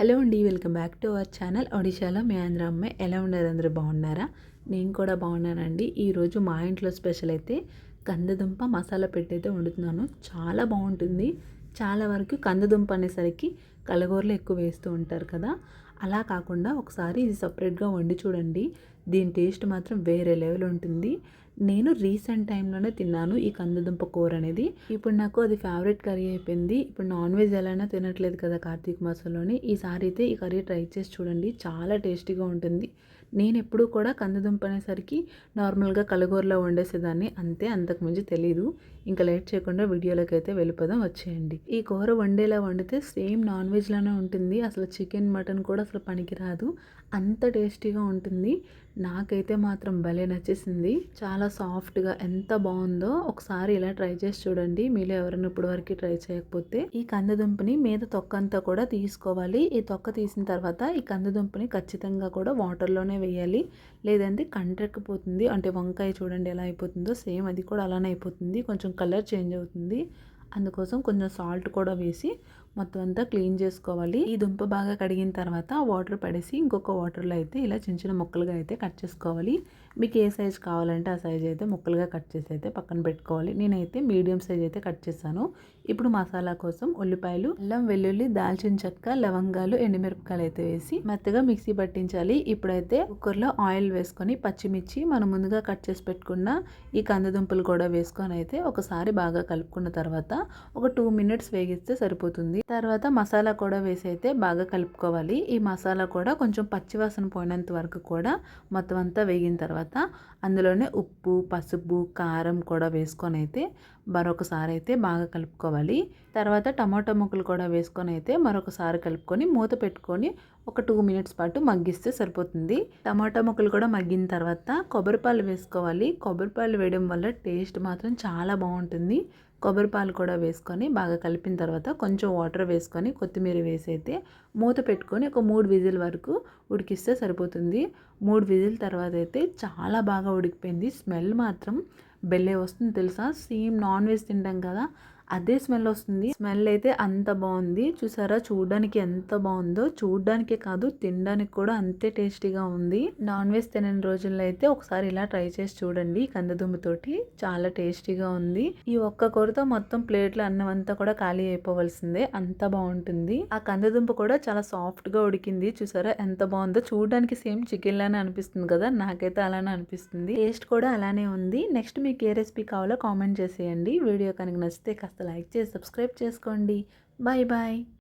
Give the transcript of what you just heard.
Hello అండి welcome back to our channel. ఒడిశాలో మీ ఆంధ్ర అమ్మాయి ఎలా ఉన్నారు? అందరూ బాగున్నారా? నేను కూడా బాగున్నానండి. ఈరోజు మా ఇంట్లో స్పెషల్ అయితే కందదుంప మసాలా పెట్టి అయితే వండుతున్నాను. చాలా బాగుంటుంది. చాలా వరకు కందదుంప అనేసరికి కలగూరలు ఎక్కువ వేస్తూ ఉంటారు కదా. అలా కాకుండా ఒకసారి ఇది సపరేట్గా వండి చూడండి. దీని టేస్ట్ మాత్రం వేరే లెవెల్ ఉంటుంది. నేను రీసెంట్ టైంలోనే తిన్నాను ఈ కందదుంప కూర అనేది. ఇప్పుడు నాకు అది ఫేవరెట్ కర్రీ అయిపోయింది. ఇప్పుడు నాన్ వెజ్ ఎలానో తినట్లేదు కదా కార్తీక మాసంలోని. ఈసారి అయితే ఈ కర్రీ ట్రై చేసి చూడండి. చాలా టేస్టీగా ఉంటుంది. నేను ఎప్పుడూ కూడా కందదుంప అనేసరికి నార్మల్గా కలగూరలో వండేసేదాన్ని. అంతే అంతకుమించి తెలీదు. ఇంకా లేట్ చేయకుండా వీడియోలోకి అయితే వెళ్ళిపోదాం వచ్చేయండి. ఈ కూర వండేలా వండితే సేమ్ నాన్ వెజ్లోనే ఉంటుంది. అసలు చికెన్ మటన్ కూడా అసలు పనికిరాదు. అంత టేస్టీగా ఉంటుంది. నాకైతే మాత్రం భలే నచ్చేసింది. చాలా సాఫ్ట్గా ఎంత బాగుందో ఒకసారి ఇలా ట్రై చేసి చూడండి. మీరు ఎవరైనా ఇప్పుడు వరకు ట్రై చేయకపోతే ఈ కందదుంపని మీద తొక్క అంతా కూడా తీసుకోవాలి. ఈ తొక్క తీసిన తర్వాత ఈ కందదుంపని ఖచ్చితంగా కూడా వాటర్లోనే వేయాలి. లేదంటే కంటెక్కిపోతుంది అంటే వంకాయ చూడండి ఎలా అయిపోతుందో సేమ్ అది కూడా అలానే అయిపోతుంది. కొంచెం కలర్ చేంజ్ అవుతుంది. అందుకోసం కొంచెం సాల్ట్ కూడా వేసి మొత్తం అంతా క్లీన్ చేసుకోవాలి. ఈ దుంప బాగా కడిగిన తర్వాత వాటర్ పడేసి ఇంకొక వాటర్లో అయితే ఇలా చిన్న చిన్న ముక్కలుగా అయితే కట్ చేసుకోవాలి. మీకు ఏ సైజ్ కావాలంటే ఆ సైజ్ అయితే ముక్కలుగా కట్ చేసి అయితే పక్కన పెట్టుకోవాలి. నేనైతే మీడియం సైజ్ అయితే కట్ చేశాను. ఇప్పుడు మసాలా కోసం ఉల్లిపాయలు అల్లం వెల్లుల్లి దాల్చిన చెక్క లవంగాలు ఎండుమిరపకాయలు అయితే వేసి మెత్తగా మిక్సీ పట్టించాలి. ఇప్పుడైతే కుక్కర్లో ఆయిల్ వేసుకొని పచ్చిమిర్చి మనం ముందుగా కట్ చేసి పెట్టుకున్న ఈ కందదుంపలు కూడా వేసుకొని అయితే ఒకసారి బాగా కలుపుకున్న తర్వాత ఒక టూ మినిట్స్ వేగిస్తే సరిపోతుంది. తర్వాత మసాలా కూడా వేసి అయితే బాగా కలుపుకోవాలి. ఈ మసాలా కూడా కొంచెం పచ్చివాసన పోయినంత వరకు కూడా మొత్తం అంతా వేగిన తర్వాత అందులోనే ఉప్పు పసుపు కారం కూడా వేసుకొని అయితే మరొకసారి అయితే బాగా కలుపుకోవాలి. తర్వాత టమాటో ముక్కలు కూడా వేసుకొని అయితే మరొకసారి కలుపుకొని మూత పెట్టుకొని ఒక టూ మినిట్స్ పాటు మగ్గిస్తే సరిపోతుంది. టమాటా ముక్కలు కూడా మగ్గిన తర్వాత కొబ్బరిపాలు వేసుకోవాలి. కొబ్బరిపాలు వేయడం వల్ల టేస్ట్ మాత్రం చాలా బాగుంటుంది. కొబ్బరి పాలు కూడా వేసుకొని బాగా కలిపిన తర్వాత కొంచెం వాటర్ వేసుకొని కొత్తిమీర వేసి అయితే మూత పెట్టుకొని ఒక మూడు విజిల్ వరకు ఉడికిస్తే సరిపోతుంది. మూడు విజిల్ తర్వాత అయితే చాలా బాగా ఉడికిపోయింది. స్మెల్ మాత్రం బెల్లే వస్తుంది తెలుసా? సేమ్ నాన్ వెజ్ తింటాం కదా అదే స్మెల్ వస్తుంది. స్మెల్ అయితే అంత బాగుంది. చూసారా? చూడడానికి ఎంత బాగుందో. చూడడానికే కాదు తినడానికి కూడా అంతే టేస్టీగా ఉంది. నాన్ వెజ్ తినని రోజుల్లో అయితే ఒకసారి ఇలా ట్రై చేసి చూడండి కందదుమ్ముతోటి చాలా టేస్టీగా ఉంది. ఈ ఒక్క కూరతో మొత్తం ప్లేట్లో అన్నం అంతా కూడా ఖాళీ అయిపోవలసిందే. అంత బాగుంటుంది. ఆ కందదుంప కూడా చాలా సాఫ్ట్గా ఉడికింది. చూసారా? ఎంత బాగుందో. చూడడానికి సేమ్ చికెన్ లానే అనిపిస్తుంది కదా? నాకైతే అలానే అనిపిస్తుంది. టేస్ట్ కూడా అలానే ఉంది. నెక్స్ట్ మీకు ఏ రెసిపీ కావాలో కామెంట్ చేసేయండి. వీడియో కనుక నచ్చితే కాస్త లైక్ చేసి సబ్స్క్రైబ్ చేసుకోండి. Bye bye.